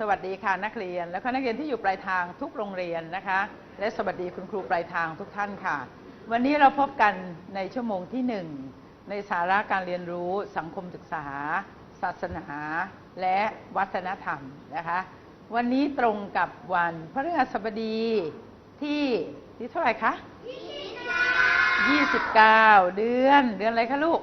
สวัสดีค่ะนักเรียน และก็นักเรียนที่อยู่ปลายทางทุกโรงเรียนนะคะ และสวัสดีคุณครูปลายทางทุกท่านค่ะ วันนี้เราพบกันในชั่วโมงที่หนึ่งในสาระการเรียนรู้สังคมศึกษา ศาสนา และวัฒนธรรมนะคะ วันนี้ตรงกับวันพฤหัสบดีที่ที่เท่าไหร่คะ29 เดือนเดือนอะไรคะลูก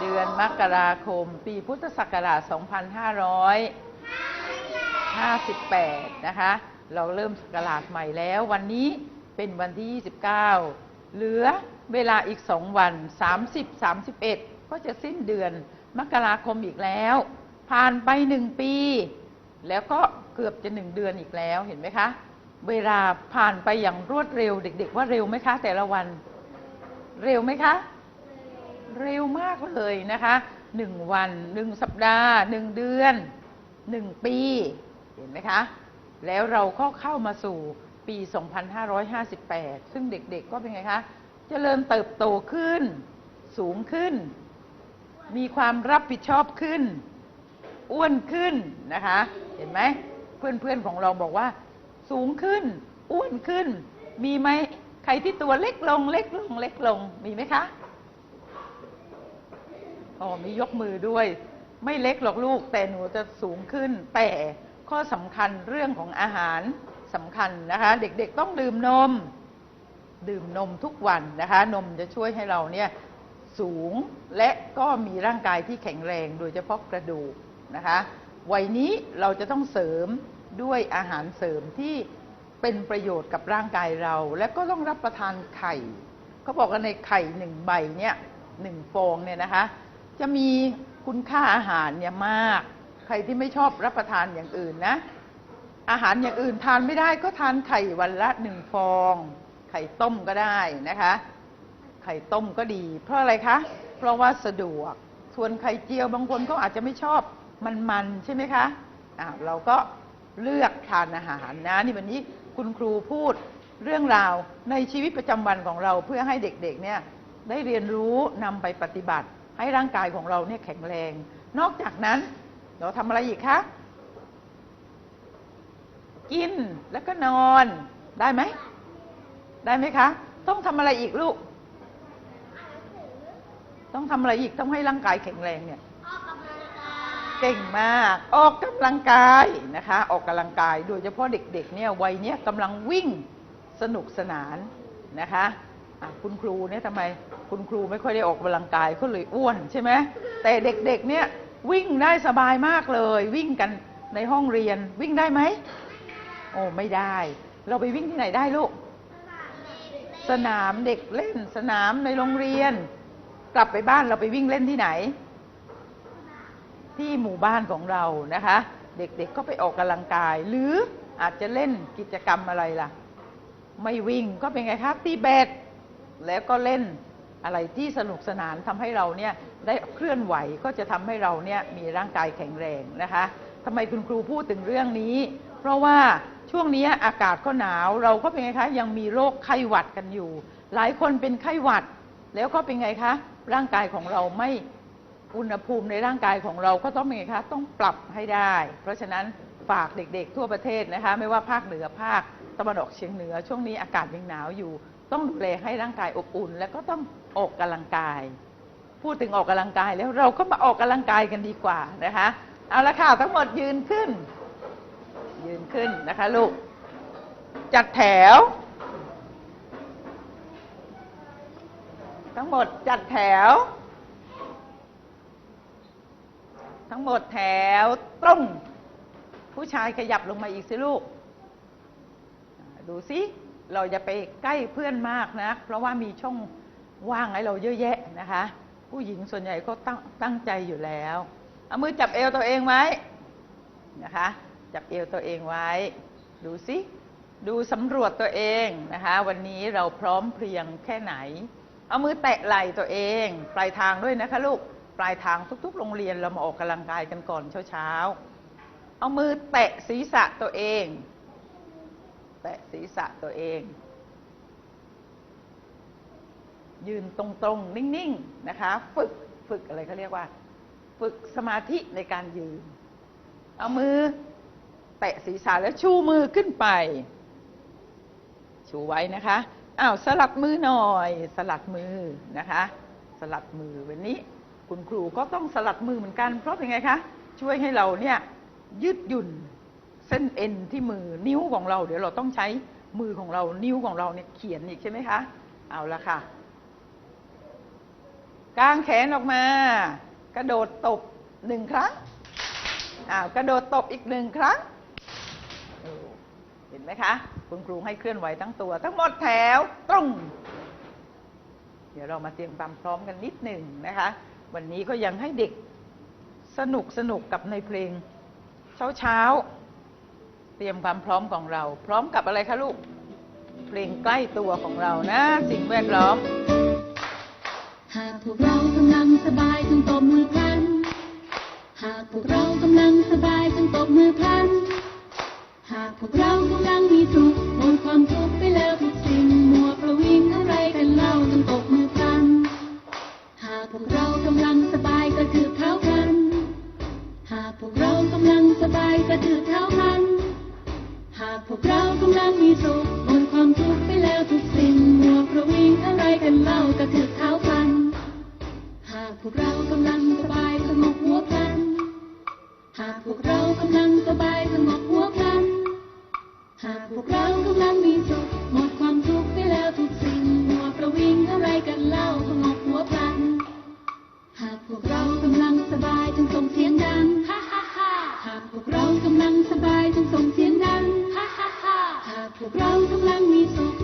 เดือนมกราคม ปีพุทธศักราช 2558 นะคะ เราเริ่มศักราชใหม่แล้ว วันนี้เป็นวันที่ 29 เหลือเวลาอีก 2 วัน 30 31 ก็จะสิ้นเดือนมกราคมอีกแล้ว ผ่านไป 1 ปี แล้วก็เกือบจะ 1 เดือนอีกแล้ว เห็นไหมคะ เวลาผ่านไปอย่างรวดเร็ว เด็ก ๆ ว่าเร็วไหมคะ แต่ละวัน เร็วไหมคะ เร็วมากเลยนะคะหนึ่งวันหนึ่งสัปดาห์หนึ่งเดือนหนึ่งปี เห็นไหมคะ แล้วเราก็เข้ามาสู่ปี 2558 ซึ่งเด็กๆก็เป็นไงคะจเจริญเติบโตขึ้น สูงขึ้น มีความรับผิดชอบขึ้น อ้วนขึ้นนะคะ เห็นไหมเพื่อนๆของเราบอกว่า สูงขึ้น อ้วนขึ้น มีไหมใครที่ตัวเล็กลงเล็กลงเล็กลงมีไหมคะ อ๋อมียกมือด้วย ไม่เล็กหรอกลูกแต่หนูจะสูงขึ้น แต่ข้อสำคัญเรื่องของอาหารสำคัญนะคะ เด็กๆต้องดื่มนม ดื่มนมทุกวันนะคะ นมจะช่วยให้เราเนี่ยสูงและก็มีร่างกายที่แข็งแรงโดยเฉพาะกระดูกนะคะวัยนี้เราจะต้องเสริมด้วยอาหารเสริมที่เป็นประโยชน์กับร่างกายเรา และก็ต้องรับประทานไข่เขาบอกว่าในไข่หนึ่งใบเนี่ยหนึ่งฟองเนี่ยนะคะ จะมีคุณค่าอาหารเนี่ยมาก ใครที่ไม่ชอบรับประทานอย่างอื่นนะ อาหารอย่างอื่นทานไม่ได้ก็ทานไข่วันละหนึ่งฟอง ไข่ต้มก็ได้นะคะ ไข่ต้มก็ดี เพราะอะไรคะ เพราะว่าสะดวก ส่วนไข่เจียวบางคนก็อาจจะไม่ชอบมันๆใช่ไหมคะะเราก็เลือกทานอาหารนะนี่วันนี้คุณครูพูดเรื่องราวในชีวิตประจำวันของเราเพื่อให้เด็กๆเนี่ยได้เรียนรู้นำไปปฏิบัติ ให้ร่างกายของเราเนี่ยแข็งแรง นอกจากนั้นเราทำอะไรอีกคะ กินแล้วก็นอนได้ไหม ได้ไหมคะ ต้องทำอะไรอีกลูก ต้องทำอะไรอีกต้องให้ร่างกายแข็งแรงเนี่ยเก่งมาก ออกกำลังกายนะคะ ออกกำลังกายโดยเฉพาะเด็กๆเนี่ยวัยเนี้ยกำลังวิ่งสนุกสนานนะคะคุณครูเนี่ยทำไม คุณครูไม่ค่อยได้ออกกำลังกายเขาเลยอ้วนใช่ไหมแต่เด็กๆเนี่ยวิ่งได้สบายมากเลย วิ่งกันในห้องเรียนวิ่งได้ไหมโอ้ไม่ได้ เราไปวิ่งที่ไหนได้ลูก สนามเด็กเล่นสนามในโรงเรียน กลับไปบ้านเราไปวิ่งเล่นที่ไหน ที่หมู่บ้านของเรานะคะ เด็กๆก็ไปออกกำลังกาย หรืออาจจะเล่นกิจกรรมอะไรล่ะ ไม่วิ่งก็เป็นไงครับตีแบดแล้วก็เล่น อะไรที่สนุกสนานทำให้เราเนี่ยได้เคลื่อนไหวก็จะทำให้เราเนี่ยมีร่างกายแข็งแรงนะคะทำไมคุณครูพูดถึงเรื่องนี้ เพราะว่าช่วงนี้อากาศก็หนาวเราก็เป็นไงคะยังมีโรคไข้หวัดกันอยู่ หลายคนเป็นไข้หวัด แล้วก็เป็นไงคะร่างกายของเราไม่อุณหภูมิในร่างกายของเราก็ต้องเป็นไงคะต้องปรับให้ได้ เพราะฉะนั้นฝากเด็กๆ ทั่วประเทศนะคะ ไม่ว่าภาคเหนือภาคตะวันออกเฉียงเหนือ ช่วงนี้อากาศยังหนาวอยู่ ต้องดูแลให้ร่างกายอบอุ่น แล้วก็ต้องออกกำลังกาย พูดถึงออกกำลังกายแล้วเราก็มาออกกำลังกายกันดีกว่านะคะเอาละค่ะทั้งหมดยืนขึ้น ยืนขึ้นนะคะลูกจัดแถว ทั้งหมดจัดแถว ทั้งหมดแถวตรง ผู้ชายขยับลงมาอีกสิลูก ดูสิ เราจะไปใกล้เพื่อนมากนะเพราะว่ามีช่องว่างให้เราเยอะแยะนะคะ ผู้หญิงส่วนใหญ่ก็ตั้งตั้งใจอยู่แล้วเอามือจับเอวตัวเองไว้นะคะ จับเอวตัวเองไว้ ดูสิดูสำรวจตัวเองนะคะ วันนี้เราพร้อมเพรียงแค่ไหน เอามือแตะไหล่ตัวเอง ปลายทางด้วยนะคะลูกปลายทางทุก ๆ โรงเรียนเรามาออกกำลังกายกันก่อนเช้าๆเอามือแตะศีรษะตัวเอง แตะศีรษะตัวเอง ยืนตรงๆ นิ่งๆ นะคะ ฝึกฝึกอะไรเขาเรียกว่า ฝึกสมาธิในการยืน เอามือ แตะศีรษะแล้วชูมือขึ้นไป ชูไว้นะคะอ้าวสลัดมือหน่อย สลัดมือนะคะ สลัดมือวันนี้คุณครูก็ต้องสลัดมือเหมือนกัน เพราะเป็นไงคะ ช่วยให้เราเนี่ยยืดหยุ่น เส้นเอ็นที่มือนิ้วของเรา เดี๋ยวเราต้องใช้มือของเรานิ้วของเราเนี่ยเขียนอีกใช่ไหมคะ เอาละค่ะกางแขนออกมา กระโดดตบหนึ่งครั้งอ้าวกระโดดตบอีกหนึ่งครั้งเห็นไหมคะ คุณครูให้เคลื่อนไหวทั้งตัว ทั้งหมดแถวตรง เดี๋ยวเรามาเตรียมความพร้อมกันนิดหนึ่งนะคะ วันนี้ก็ยังให้เด็กสนุกสนุกกับในเพลงเช้าเช้า เตรียมความพร้อมของเรา พร้อมกับอะไรคะลูก เพลงใกล้ตัวของเรานะ สิ่งแวดล้อม หากพวกเรากำลังสบายจงตบมือพัน หากพวกเรากำลังสบาย พวกเรากำลังสบายสงบหัวพลัน หากพวกเรากำลังสบายสงบหัวพลัน หากพวกเรากำลังมีสุขหมดความทุกข์ไปแล้วทุกสิ่งมัวประวิงอะไรกันเล่าสงบหัวพลัน หากพวกเรากำลังสบายจงส่งเสียงดังฮ่าฮ่าฮ่าหากพวกเรากำลังสบายจงส่งเสียงดังฮ่าฮ่าฮ่าหากพวกเรากำลังมีสุข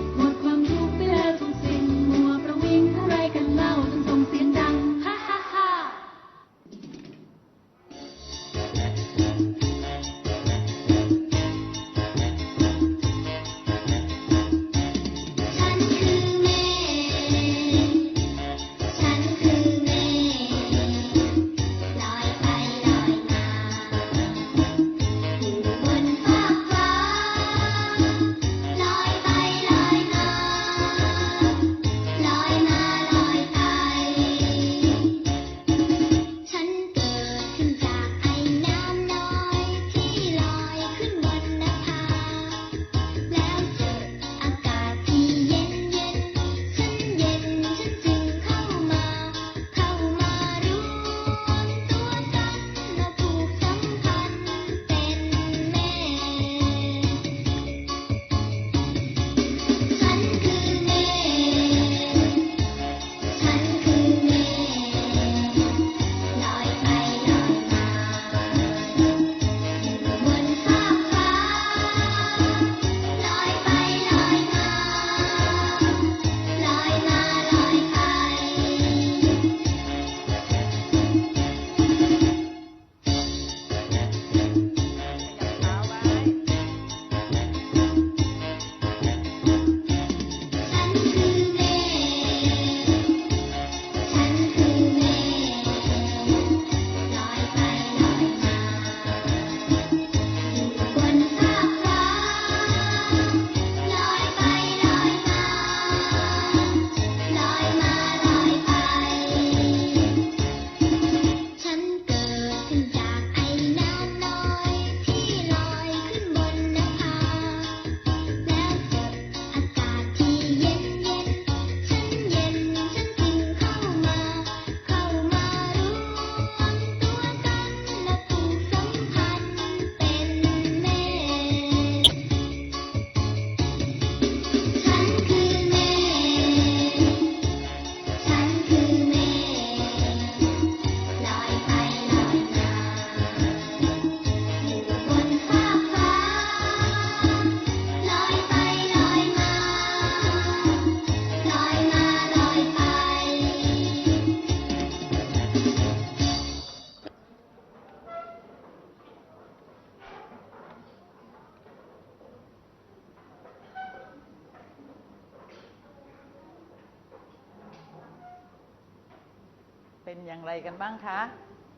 ไรกันบ้างคะ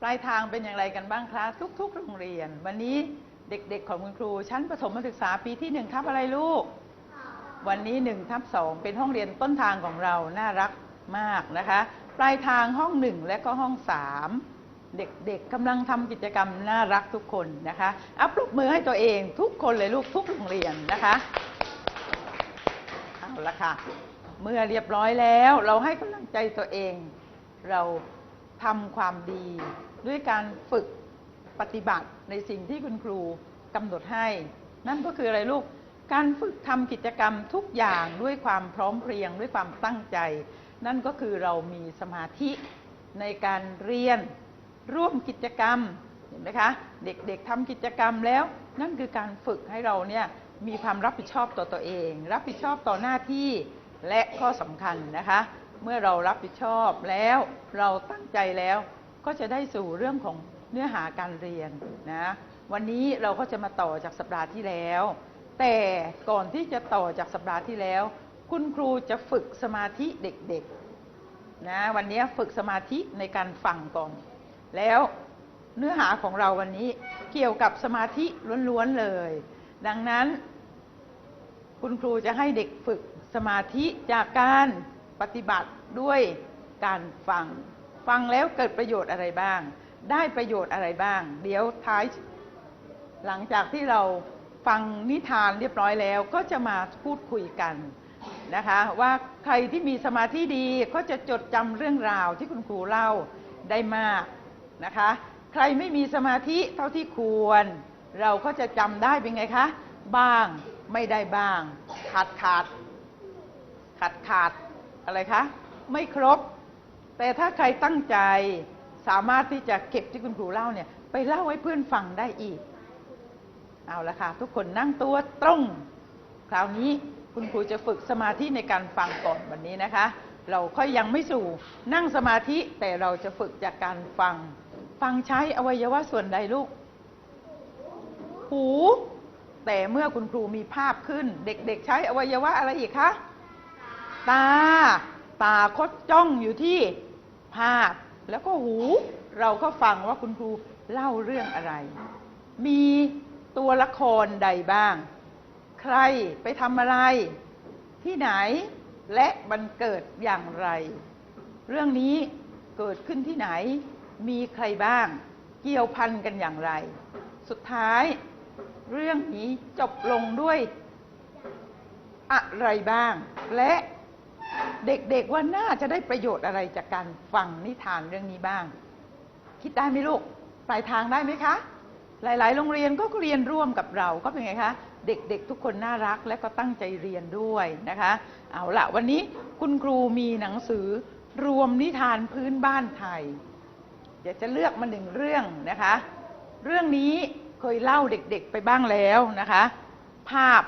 ปลายทางเป็นอย่างไรกันบ้างคะ ทุก ๆ โรงเรียน วันนี้เด็กๆของคุณครู ชั้นประถมศึกษาปีที่หนึ่งทับอะไรลูก วันนี้หนึ่งทับสองเป็นห้องเรียนต้นทางของเราน่ารักมากนะคะ ปลายทางห้องหนึ่งและก็ห้องสามเด็กๆกำลังทำกิจกรรมน่ารักทุกคนนะคะอัปรบมือให้ตัวเองทุกคนเลยลูกทุกโรงเรียนนะคะเอาละค่ะ เมื่อเรียบร้อยแล้ว เราให้กำลังใจตัวเอง เรา ทำความดี ด้วยการฝึกปฏิบัติในสิ่งที่คุณครูกำหนดให้ นั่นก็คืออะไรลูกการฝึกทำกิจกรรมทุกอย่างด้วยความพร้อมเพรียงด้วยความตั้งใจ นั่นก็คือเรามีสมาธิในการเรียนร่วมกิจกรรมเห็นไหมคะ เด็กๆทำกิจกรรมแล้ว นั่นคือการฝึกให้เราเนี่ยมีความรับผิดชอบต่อตัวเอง รับผิดชอบต่อหน้าที่และข้อสำคัญนะคะ เมื่อเรารับผิดชอบแล้วเราตั้งใจแล้ว ก็จะได้สู่เรื่องของเนื้อหาการเรียนนะวันนี้เราก็จะมาต่อจากสัปดาห์ที่แล้ว แต่ก่อนที่จะต่อจากสัปดาห์ที่แล้ว คุณครูจะฝึกสมาธิเด็กๆนะวันนี้ฝึกสมาธิในการฟังก่อน แล้วเนื้อหาของเราวันนี้เกี่ยวกับสมาธิล้วนๆเลย ดังนั้น คุณครูจะให้เด็กฝึกสมาธิจากการ ปฏิบัติด้วยการฟัง ฟังแล้วเกิดประโยชน์อะไรบ้าง ได้ประโยชน์อะไรบ้าง เดี๋ยวท้าย หลังจากที่เราฟังนิทานเรียบร้อยแล้วก็จะมาพูดคุยกันนะคะว่าใครที่มีสมาธิดีก็จะจดจำเรื่องราวที่คุณครูเล่าได้มากนะคะใครไม่มีสมาธิเท่าที่ควร เราก็จะจำได้เป็นไงคะ บ้างไม่ได้บ้าง ขาดขาดขาดขาด อะไรคะ ไม่ครบ แต่ถ้าใครตั้งใจสามารถที่จะเก็บที่คุณครูเล่าเนี่ย ไปเล่าให้เพื่อนฟังได้อีก เอาละค่ะ ทุกคนนั่งตัวตรง คราวนี้คุณครูจะฝึกสมาธิในการฟังก่อนวันนี้นะคะ เราค่อยยังไม่สู่นั่งสมาธิแต่เราจะฝึกจากการฟัง ฟังใช้อวัยวะส่วนใดลูก หู แต่เมื่อคุณครูมีภาพขึ้น เด็กๆใช้อวัยวะอะไรอีกคะ ตา ตาคดจ้องอยู่ที่ภาพ แล้วก็หู เราก็ฟังว่าคุณครูเล่าเรื่องอะไร มีตัวละครใดบ้าง ใครไปทำอะไร ที่ไหน และบันเกิดอย่างไร เรื่องนี้เกิดขึ้นที่ไหน มีใครบ้าง เกี่ยวพันกันอย่างไร สุดท้าย เรื่องนี้จบลงด้วยอะไรบ้าง และ เด็กๆว่าน่าจะได้ประโยชน์อะไรจากการฟังนิทานเรื่องนี้บ้าง คิดได้ไหมลูกปลายทางได้ไหมคะ หลาย ๆ โรงเรียนก็เรียนร่วมกับเราก็เป็นไงคะ เด็กๆ ทุกคนน่ารักและก็ตั้งใจเรียนด้วยนะคะ เอาละวันนี้คุณครูมีหนังสือรวมนิทานพื้นบ้านไทย เดี๋ยวจะเลือกมาหนึ่งเรื่องนะคะ เรื่องนี้เคยเล่าเด็กๆไปบ้างแล้วนะคะ ภาพ